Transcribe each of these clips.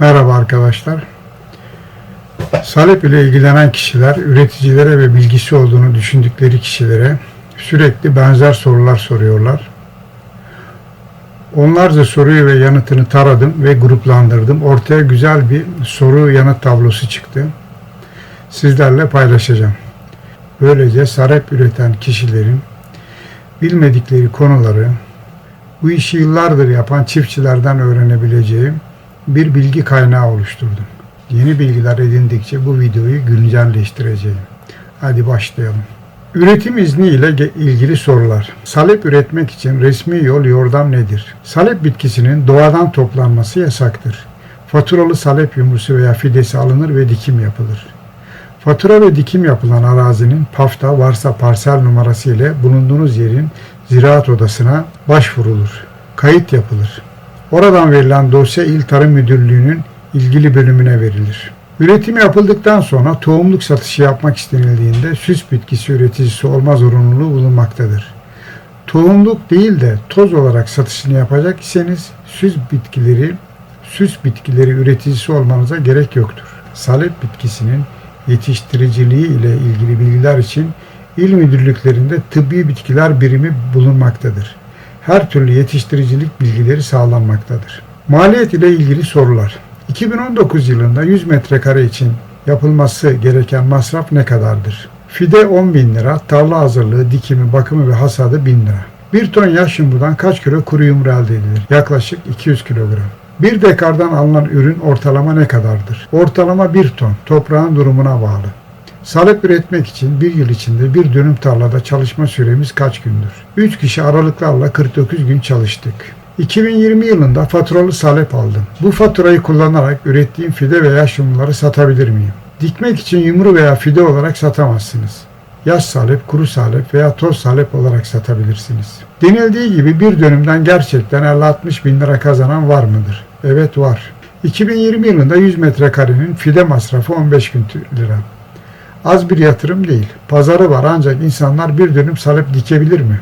Merhaba arkadaşlar. Salep ile ilgilenen kişiler üreticilere ve bilgisi olduğunu düşündükleri kişilere sürekli benzer sorular soruyorlar. Onlarca soruyu ve yanıtını taradım ve gruplandırdım. Ortaya güzel bir soru yanıt tablosu çıktı. Sizlerle paylaşacağım. Böylece salep üreten kişilerin bilmedikleri konuları bu işi yıllardır yapan çiftçilerden öğrenebileceğim bir bilgi kaynağı oluşturdum. Yeni bilgiler edindikçe bu videoyu güncelleştireceğim. Hadi başlayalım. Üretim izni ile ilgili sorular. Salep üretmek için resmi yol yordam nedir? Salep bitkisinin doğadan toplanması yasaktır. Faturalı salep yumrusu veya fidesi alınır ve dikim yapılır. Fatura ve dikim yapılan arazinin PAF'ta varsa parsel numarası ile bulunduğunuz yerin ziraat odasına başvurulur. Kayıt yapılır. Oradan verilen dosya İl Tarım Müdürlüğü'nün ilgili bölümüne verilir. Üretim yapıldıktan sonra tohumluk satışı yapmak istenildiğinde süs bitkisi üreticisi olma zorunluluğu bulunmaktadır. Tohumluk değil de toz olarak satışını yapacak iseniz süs bitkileri süs bitkileri üreticisi olmanıza gerek yoktur. Salep bitkisinin yetiştiriciliği ile ilgili bilgiler için il müdürlüklerinde tıbbi bitkiler birimi bulunmaktadır. Her türlü yetiştiricilik bilgileri sağlanmaktadır. Maliyet ile ilgili sorular. 2019 yılında 100 metrekare için yapılması gereken masraf ne kadardır? Fide 10 bin lira, tarla hazırlığı, dikimi, bakımı ve hasadı 1000 lira. 1 ton yaş yumrudan kaç kilo kuru yumru elde edilir? Yaklaşık 200 kilogram. Bir dekardan alınan ürün ortalama ne kadardır? Ortalama 1 ton, toprağın durumuna bağlı. Salep üretmek için bir yıl içinde bir dönüm tarlada çalışma süremiz kaç gündür? 3 kişi aralıklarla 49 gün çalıştık. 2020 yılında faturalı salep aldım. Bu faturayı kullanarak ürettiğim fide veya yumruları satabilir miyim? Dikmek için yumru veya fide olarak satamazsınız. Yaş salep, kuru salep veya toz salep olarak satabilirsiniz. Denildiği gibi bir dönümden gerçekten 50-60 bin lira kazanan var mıdır? Evet var. 2020 yılında 100 metrekarenin fide masrafı 15 bin lira. Az bir yatırım değil. Pazarı var ancak insanlar bir dönüm salep dikebilir mi?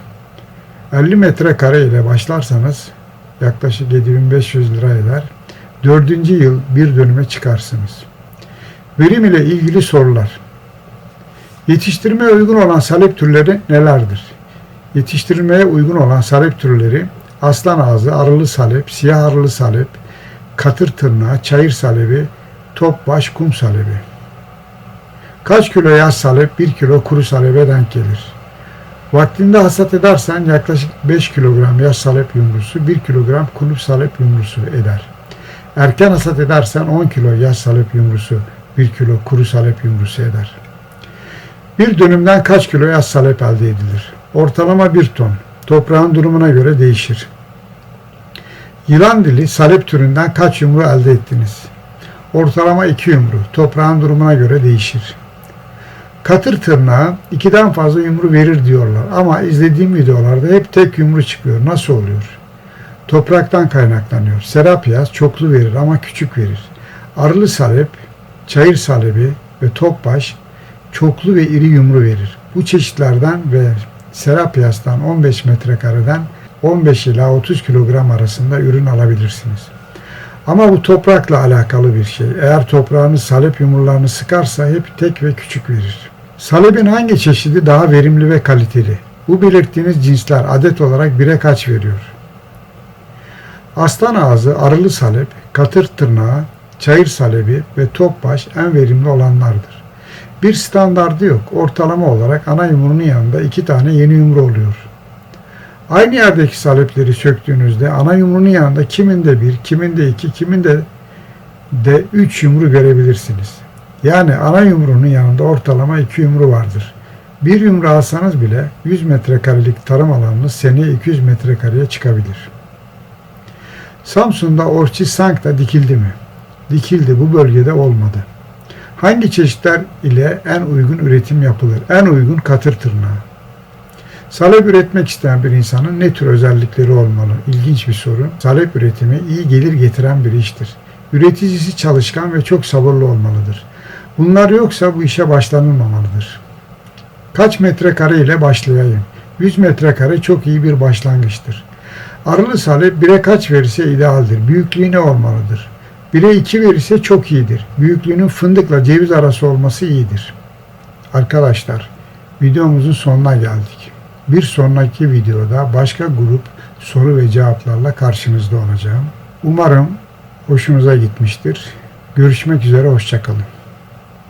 50 metrekare ile başlarsanız yaklaşık 7500 lira eder. Dördüncü yıl bir dönüme çıkarsınız. Verim ile ilgili sorular. Yetiştirmeye uygun olan salep türleri nelerdir? Yetiştirilmeye uygun olan salep türleri aslan ağzı, arılı salep, siyah arılı salep, katır tırnağı, çayır salebi, topbaş, kum salebi. Kaç kilo yaz salep 1 kilo kuru salebe denk gelir. Vaktinde hasat edersen yaklaşık 5 kilogram yaz salep yumrusu 1 kilogram kuru salep yumrusu eder. Erken hasat edersen 10 kilo yaz salep yumrusu 1 kilo kuru salep yumrusu eder. Bir dönümden kaç kilo yaz salep elde edilir? Ortalama 1 ton. Toprağın durumuna göre değişir. Yılan dili salep türünden kaç yumru elde ettiniz? Ortalama 2 yumru. Toprağın durumuna göre değişir. Katır tırnağı ikiden fazla yumru verir diyorlar ama izlediğim videolarda hep tek yumru çıkıyor. Nasıl oluyor? Topraktan kaynaklanıyor. Serapiyaz çoklu verir ama küçük verir. Arılı salep, çayır salebi ve topbaş çoklu ve iri yumru verir. Bu çeşitlerden ve serapiyastan 15 metrekareden 15 ila 30 kilogram arasında ürün alabilirsiniz. Ama bu toprakla alakalı bir şey. Eğer toprağınız salep yumrularını sıkarsa hep tek ve küçük verir. Salepin hangi çeşidi daha verimli ve kaliteli? Bu belirttiğiniz cinsler adet olarak bire kaç veriyor? Aslan ağzı, arılı salep, katır tırnağı, çayır salebi ve topbaş en verimli olanlardır. Bir standardı yok. Ortalama olarak ana yumruğunun yanında iki tane yeni yumru oluyor. Aynı yerdeki salepleri söktüğünüzde ana yumruğunun yanında kiminde bir, kiminde iki, kiminde de üç yumru görebilirsiniz. Yani ana yumruğunun yanında ortalama iki yumru vardır. Bir yumru alsanız bile 100 metrekarelik tarım alanınız seneye 200 metrekareye çıkabilir. Samsun'da Orçi Sank'ta dikildi mi? Dikildi bu bölgede olmadı. Hangi çeşitler ile en uygun üretim yapılır? En uygun katır tırnağı. Salep üretmek isteyen bir insanın ne tür özellikleri olmalı? İlginç bir soru. Salep üretimi iyi gelir getiren bir iştir. Üreticisi çalışkan ve çok sabırlı olmalıdır. Bunlar yoksa bu işe başlanılmamalıdır. Kaç metrekare ile başlayayım? 100 metrekare çok iyi bir başlangıçtır. Arılı salep bire kaç verirse idealdir. Büyüklüğü ne olmalıdır? 1'e 2 verirse çok iyidir. Büyüklüğünün fındıkla ceviz arası olması iyidir. Arkadaşlar videomuzun sonuna geldik. Bir sonraki videoda başka grup soru ve cevaplarla karşınızda olacağım. Umarım hoşunuza gitmiştir. Görüşmek üzere, hoşçakalın.